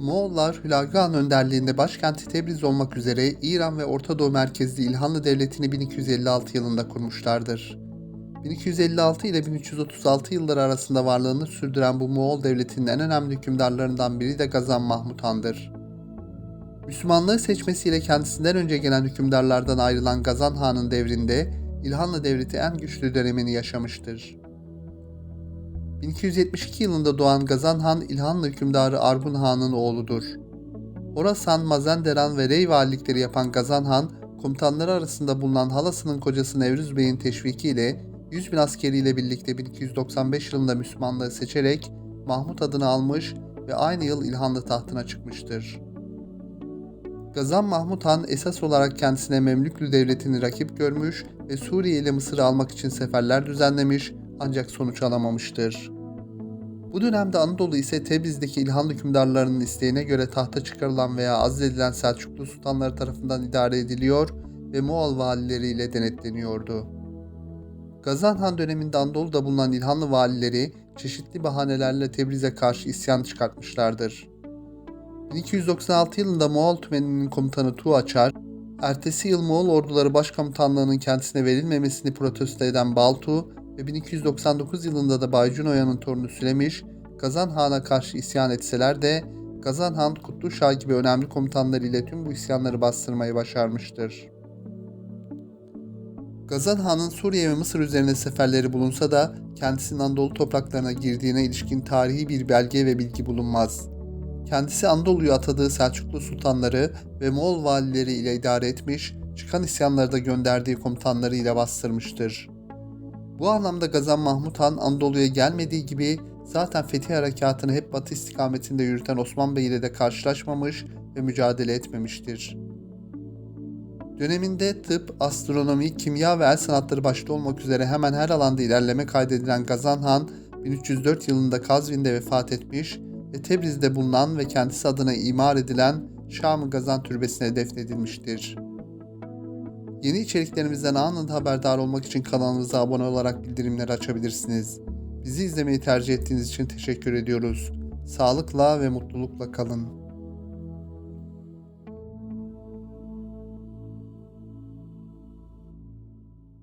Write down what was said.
Moğollar Hülagü önderliğinde başkenti Tebriz olmak üzere İran ve Orta Doğu merkezli İlhanlı Devleti'ni 1256 yılında kurmuşlardır. 1256 ile 1336 yılları arasında varlığını sürdüren bu Moğol devletinin en önemli hükümdarlarından biri de Gazan Mahmut Han'dır. Müslümanlığı seçmesiyle kendisinden önce gelen hükümdarlardan ayrılan Gazan Han'ın devrinde İlhanlı Devleti en güçlü dönemini yaşamıştır. 1272 yılında doğan Gazan Han İlhanlı hükümdarı Argun Han'ın oğludur. Horasan, Mazenderan ve Rey valilikleri yapan Gazan Han, komutanları arasında bulunan halasının kocası Nevruz Bey'in teşvikiyle 100 bin askeriyle birlikte 1295 yılında Müslümanlığı seçerek Mahmut adını almış ve aynı yıl İlhanlı tahtına çıkmıştır. Gazan Mahmut Han esas olarak kendisine Memlüklü devletini rakip görmüş ve Suriye ile Mısır'ı almak için seferler düzenlemiş ancak sonuç alamamıştır. Bu dönemde Anadolu ise Tebriz'deki İlhan hükümdarlarının isteğine göre tahta çıkarılan veya azledilen Selçuklu sultanları tarafından idare ediliyor ve Moğol valileriyle denetleniyordu. Gazan Han döneminde Anadolu'da bulunan İlhanlı valileri çeşitli bahanelerle Tebriz'e karşı isyan çıkartmışlardır. 1296 yılında Moğol tümeninin komutanı Tuğaçar, ertesi yıl Moğol orduları başkomutanlığının kendisine verilmemesini protesto eden Baltu ve 1299 yılında da Baycun Oya'nın torunu Sülemiş, Gazan Han'a karşı isyan etseler de Gazan Han, Kutlu Şah gibi önemli komutanları ile tüm bu isyanları bastırmayı başarmıştır. Gazan Han'ın Suriye ve Mısır üzerine seferleri bulunsa da kendisinin Anadolu topraklarına girdiğine ilişkin tarihi bir belge ve bilgi bulunmaz. Kendisi Anadolu'yu atadığı Selçuklu sultanları ve Moğol valileri ile idare etmiş, çıkan isyanları da gönderdiği komutanları ile bastırmıştır. Bu anlamda Gazan Mahmut Han Anadolu'ya gelmediği gibi zaten fetih harekatını hep batı istikametinde yürüten Osman Bey ile de karşılaşmamış ve mücadele etmemiştir. Döneminde tıp, astronomi, kimya ve el sanatları başta olmak üzere hemen her alanda ilerleme kaydedilen Gazan Han 1304 yılında Kazvin'de vefat etmiş ve Tebriz'de bulunan ve kendisi adına imar edilen Şam-ı Gazan Türbesi'ne defnedilmiştir. Yeni içeriklerimizden anında haberdar olmak için kanalımıza abone olarak bildirimleri açabilirsiniz. Bizi izlemeyi tercih ettiğiniz için teşekkür ediyoruz. Sağlıkla ve mutlulukla kalın.